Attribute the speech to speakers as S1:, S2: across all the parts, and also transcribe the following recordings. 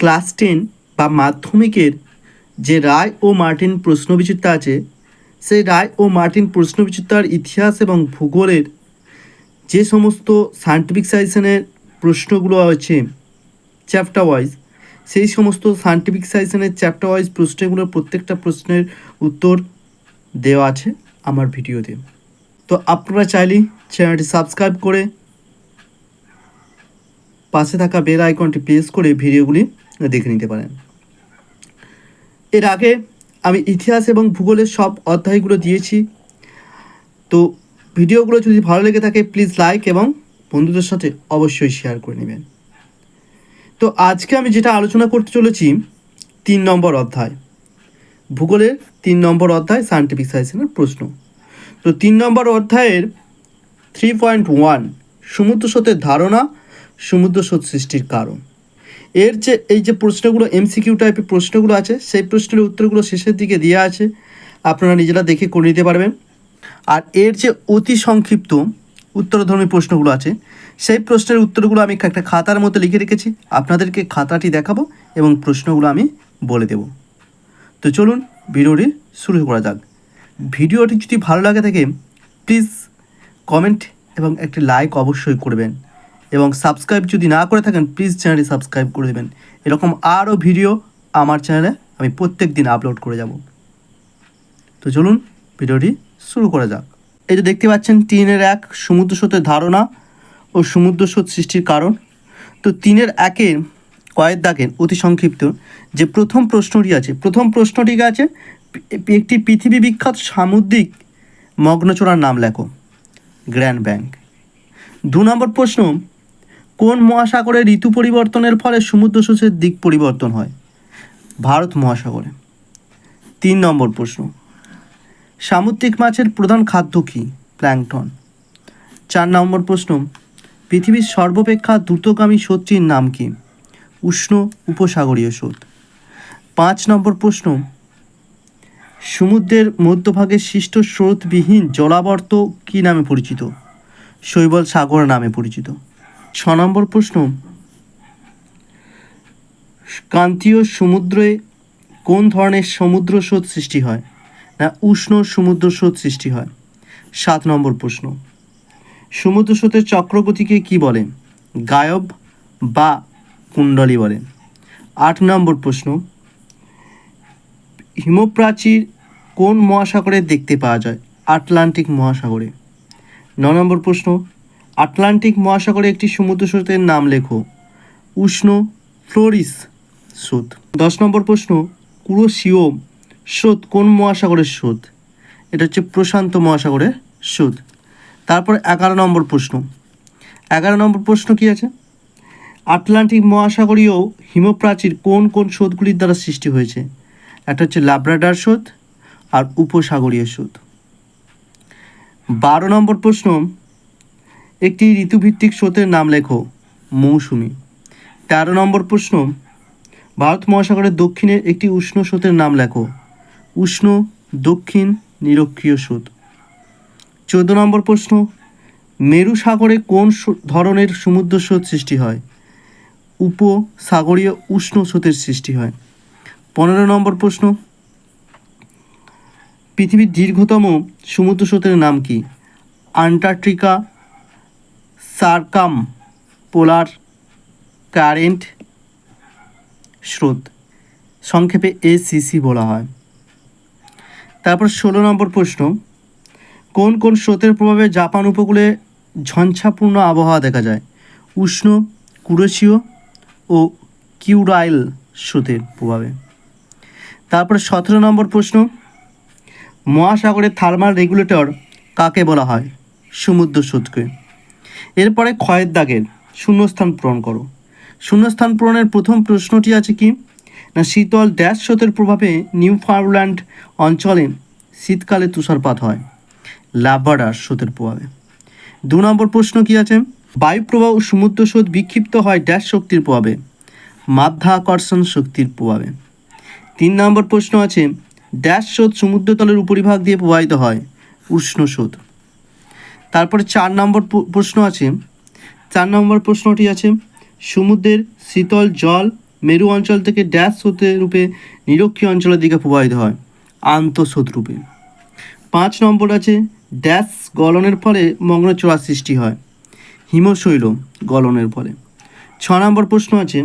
S1: Class ten বা মাধ্যমিকের যে রায় ও মার্টিন প্রশ্নবিচিত্রা আছে, সেই রায় ও মার্টিন প্রশ্নবিচিত্রার ইতিহাস এবং ভূগোলের যে সমস্ত সায়েন্টিফিক সাইজেনের প্রশ্নগুলো আছে চ্যাপ্টার ওয়াইজ সেই সমস্ত সায়েন্টিফিক সাইজেনের চ্যাপ্টার ওয়াইজ প্রশ্নগুলোর প্রত্যেকটা প্রশ্নের উত্তর দেওয়া আছে আমার ভিডিওতে। তো আপনারা চাইলেই চ্যানেলটি সাবস্ক্রাইব করে পাশে থাকা বেল আইকনটি প্রেস করে ভিডিওগুলি দেখে নিতে পারেন। এর আগে আমি ইতিহাস এবং ভূগোলের সব অধ্যায়গুলো দিয়েছি। তো ভিডিওগুলো যদি ভালো লেগে থাকে প্লিজ লাইক এবং বন্ধুদের সাথে অবশ্যই শেয়ার করে নেবেন। তো আজকে আমি যেটা আলোচনা করতে চলেছি, তিন নম্বর অধ্যায়। ভূগোলের তিন নম্বর অধ্যায় সায়েন্টিফিক সাইন্সের প্রশ্ন। তো তিন নম্বর অধ্যায়ের থ্রি পয়েন্ট ওয়ান সমুদ্র স্রোতের ধারণা সমুদ্র স্রোত সৃষ্টির কারণ। এর যে এই যে প্রশ্নগুলো এমসিকিউ টাইপের প্রশ্নগুলো আছে, সেই প্রশ্নের উত্তরগুলো শেষের দিকে দেওয়া আছে। আপনারা নিজেরা দেখে করে নিতে পারবেন। আর এর যে অতি সংক্ষিপ্ত উত্তরধর্মী প্রশ্নগুলো আছে, সেই প্রশ্নের উত্তরগুলো আমি একটা খাতার মধ্যে লিখে রেখেছি। আপনাদেরকে খাতাটি দেখাবো এবং প্রশ্নগুলো আমি বলে দেব। তো চলুন ভিডিওটি শুরু করা যাক। ভিডিওটি যদি ভালো লাগে থাকে প্লিজ কমেন্ট এবং একটি লাইক অবশ্যই করবেন। এবং সাবস্ক্রাইব যদি না করে থাকেন প্লিজ চ্যানেলটি সাবস্ক্রাইব করে দেবেন। এরকম আরও ভিডিও আমার চ্যানেলে আমি প্রত্যেক দিন আপলোড করে যাব। তো চলুন ভিডিওটি শুরু করা যাক। এই যে দেখতে পাচ্ছেন তিনের এক সমুদ্র স্রোতের ধারণা ও সমুদ্র স্রোত সৃষ্টির কারণ। তো তিনের একের কয়েক দাগের অতি সংক্ষিপ্ত যে প্রথম প্রশ্নটি আছে, প্রথম প্রশ্নটি আছে? একটি পৃথিবী বিখ্যাত সামুদ্রিক মগ্নচোরার নাম লেখো, গ্র্যান্ড ব্যাংক। দু নম্বর প্রশ্ন কোন মহাসাগরে ঋতু পরিবর্তনের ফলে সমুদ্র স্রোতের দিক পরিবর্তন হয়? ভারত মহাসাগরে। তিন নম্বর প্রশ্ন। সামুদ্রিক মাছের প্রধান খাদ্য কী? প্ল্যাংটন। চার নম্বর প্রশ্ন। পৃথিবীর সর্বাপেক্ষা দ্রুতগামী স্রোতটির নাম কি? উষ্ণ উপসাগরীয় স্রোত। পাঁচ নম্বর প্রশ্ন। সমুদ্রের মধ্যভাগে সৃষ্ট স্রোতবিহীন জলাবর্ত কী নামে পরিচিত? শৈবল সাগর নামে পরিচিত। ছ নম্বর প্রশ্ন। ক্রান্তীয় সমুদ্রে কোন ধরনের সমুদ্র স্রোত সৃষ্টি হয়? না, উষ্ণ সমুদ্র স্রোত সৃষ্টি হয়? সাত নম্বর প্রশ্ন। সমুদ্র স্রোতের চক্রগতিকে কি বলে? গায়ব বা কুণ্ডলী বলে। আট নম্বর প্রশ্ন। হিমপ্রাচীর কোন মহাসাগরে দেখতে পাওয়া যায়? আটলান্টিক মহাসাগরে। ন নম্বর প্রশ্ন। আটলান্টিক মহাসাগরে একটি সমুদ্র স্রোতের নাম লেখো। উষ্ণ ফ্লোরিস স্রোত। দশ নম্বর প্রশ্ন, কুরোশিও স্রোত কোন মহাসাগরের স্রোত? এটা হচ্ছে প্রশান্ত মহাসাগরের স্রোত। তারপর এগারো নম্বর প্রশ্ন। এগারো নম্বর প্রশ্ন কি আছে? আটলান্টিক মহাসাগরীয় হিমপ্রাচীর কোন কোন স্রোতগুলির দ্বারা সৃষ্টি হয়েছে? একটা হচ্ছে লাব্রাডার স্রোত আর উপসাগরীয় স্রোত। বারো নম্বর প্রশ্ন একটি ঋতুভিত্তিক স্রোতের নাম লেখো, মৌসুমি। তেরো নম্বর প্রশ্ন, ভারত মহাসাগরের দক্ষিণে একটি উষ্ণ স্রোতের নাম লেখো, উষ্ণ, দক্ষিণ, নিরক্ষীয় স্রোত। চোদ্দ নম্বর প্রশ্ন, মেরু সাগরে কোন ধরনের সমুদ্র স্রোত সৃষ্টি হয়? উপসাগরীয় উষ্ণ স্রোতের সৃষ্টি হয়। পনেরো নম্বর প্রশ্ন, পৃথিবীর দীর্ঘতম সমুদ্র স্রোতের নাম কি? আন্টার্কটিকা সার্কাম, পোলার কারেন্ট স্রোত, সংক্ষেপে এসিসি বলা হয়। তারপর ষোলো নম্বর প্রশ্ন, কোন কোন স্রোতের প্রভাবে জাপান উপকূলে ঝঞ্ঝাপূর্ণ আবহাওয়া দেখা যায়? উষ্ণ কুরোশীয় ও কিউরাইল স্রোতের প্রভাবে। তারপর সতেরো নম্বর প্রশ্ন, মহাসাগরের থার্মাল রেগুলেটর কাকে বলা হয়? সমুদ্র স্রোতকে। এরপরে ক্ষয়ের দাগের শূন্যস্থান পূরণ করো। শূন্যস্থান পূরণের প্রথম প্রশ্নটি আছে কি? না, শীতল ড্যাশ স্রোতের প্রভাবে নিউ ফাউন্ডল্যান্ড অঞ্চলে শীতকালে তুষারপাত হয়। লাভাডার স্রোতের প্রভাবে। দু নম্বর প্রশ্ন কি আছে? বায়ুপ্রবাহ সমুদ্র স্রোত বিক্ষিপ্ত হয় ড্যাশ শক্তির প্রভাবে, মাধ্যাকর্ষণ শক্তির প্রভাবে। তিন নম্বর প্রশ্ন আছে, ড্যাশ স্রোত সমুদ্রতলের উপরিভাগ দিয়ে প্রবাহিত হয় উষ্ণ স্রোত। তারপরে চার নম্বর প্রশ্ন আছে। চার নম্বর প্রশ্নটি আছে, সমুদ্রের শীতল জল মেরু অঞ্চল থেকে ড্যাশ স্রোতে রূপে নিরক্ষীয় অঞ্চলের দিকে প্রবাহিত হয়, আন্তঃস্রোত রূপে। পাঁচ নম্বর আছে, ড্যাশ গলনের ফলে মগ্নচূড়া সৃষ্টি হয়, হিমশৈল গলনের ফলে। ছ নম্বর প্রশ্ন আছে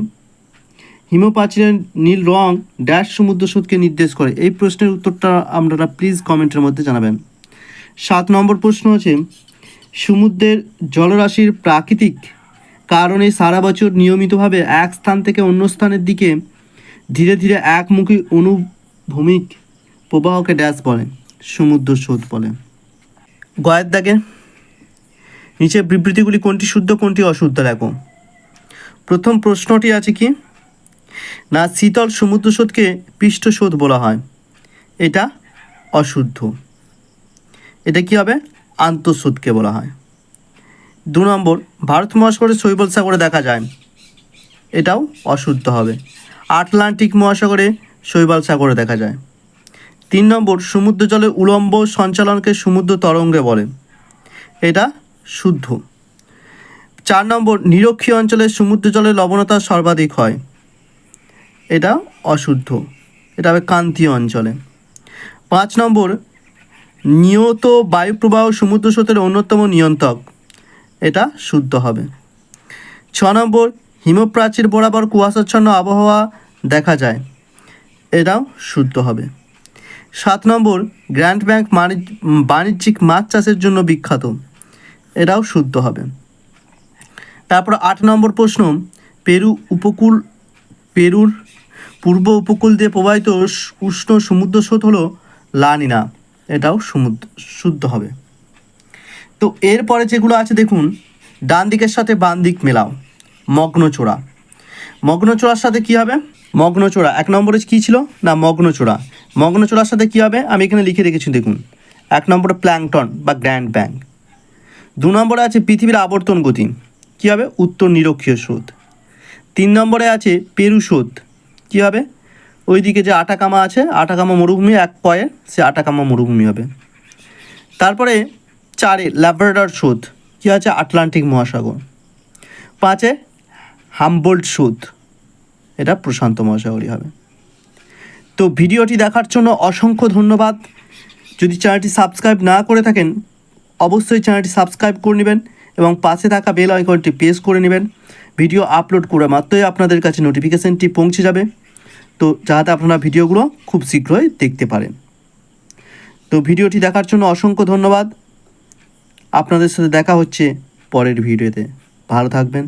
S1: হিমপ্রাচীরের নীল রং ড্যাশ সমুদ্র স্রোতকে নির্দেশ করে। এই প্রশ্নের উত্তরটা আপনারা প্লিজ কমেন্টের মধ্যে জানাবেন। সাত নম্বর প্রশ্ন আছে সমুদ্রের জলরাশির প্রাকৃতিক কারণে সারা বছর নিয়মিতভাবে এক স্থান থেকে অন্য স্থানের দিকে ধীরে ধীরে একমুখী অনুভূমিক প্রবাহকে ড্যাশ বলে, সমুদ্র স্রোত বলে। গয়ের দাগে নিচে বিবৃতিগুলি কোনটি শুদ্ধ, কোনটি অশুদ্ধ দেখো। প্রথম প্রশ্নটি আছে কি? না, শীতল সমুদ্র স্রোতকে পৃষ্ঠস্রোত বলা হয়। এটা অশুদ্ধ। এটা কি হবে? আন্তঃস্রোতকে বলা হয়। দু নম্বর, ভারত মহাসাগরে শৈবল সাগরে দেখা যায়। এটাও অশুদ্ধ হবে। আটলান্টিক মহাসাগরে শৈবাল সাগরে দেখা যায়। তিন নম্বর সমুদ্র জলের উলম্ব সঞ্চালনকে সমুদ্র তরঙ্গে বলে। এটা শুদ্ধ। চার নম্বর, নিরক্ষীয় অঞ্চলে সমুদ্র জলের লবণতা সর্বাধিক হয়। এটা অশুদ্ধ। এটা হবে কান্তীয় অঞ্চলে। পাঁচ নম্বর নিয়ত বায়ুপ্রবাহ সমুদ্র স্রোতের অন্যতম নিয়ন্ত্রক। এটা শুদ্ধ হবে। ছ নম্বর, হিমপ্রাচীর বরাবর কুয়াশাচ্ছন্ন আবহাওয়া দেখা যায়। এটাও শুদ্ধ হবে। সাত নম্বর, গ্র্যান্ড ব্যাংক বাণিজ্য বাণিজ্যিক মাছ চাষের জন্য বিখ্যাত। এটাও শুদ্ধ হবে। তারপর আট নম্বর প্রশ্ন, পেরু উপকূল, পেরুর পূর্ব উপকূল দিয়ে প্রবাহিত উষ্ণ সমুদ্র স্রোত হলো লানিনা। এটাও সমুদ্র শুদ্ধ হবে। তো এরপরে যেগুলো আছে দেখুন ডান দিকের সাথে বাম দিক মেলাও, মগ্নচোড়া। মগ্নচোড়ার সাথে কী হবে? মগ্নচোড়া। এক নম্বরে কী ছিল? না, মগ্নচোড়া। মগ্নচোড়ার সাথে কী হবে? আমি এখানে লিখে রেখেছি, দেখুন। এক নম্বরে প্ল্যাংটন বা গ্র্যান্ড ব্যাং। দু নম্বরে আছে পৃথিবীর আবর্তন গতি। কী হবে? উত্তর নিরক্ষীয় স্রোত। তিন নম্বরে আছে পেরু স্রোত। কী হবে? ওইদিকে যে আটাকামা আছে আটাকামা মরুভূমি, এক পয়ে সে আটাকামা মরুভূমি হবে। তারপরে চারে ল্যাব্রাডর স্রোত কী আছে? আটলান্টিক মহাসাগর। পাঁচে হামবোল্ট স্রোত এটা প্রশান্ত মহাসাগরই হবে। তো ভিডিওটি দেখার জন্য অসংখ্য ধন্যবাদ। যদি চ্যানেলটি সাবস্ক্রাইব না করে থাকেন, অবশ্যই চ্যানেলটি সাবস্ক্রাইব করে নেবেন এবং পাশে থাকা বেল আইকনটি প্রেস করে নেবেন। ভিডিও আপলোড করে মাত্রই আপনাদের কাছে নোটিফিকেশানটি পৌঁছে যাবে। তো যাতে আপনারা ভিডিওগুলো খুব শীঘ্রই দেখতে পারেন। তো ভিডিওটি দেখার জন্য অসংখ্য ধন্যবাদ। আপনাদের সাথে দেখা হচ্ছে পরের ভিডিওতে। ভালো থাকবেন।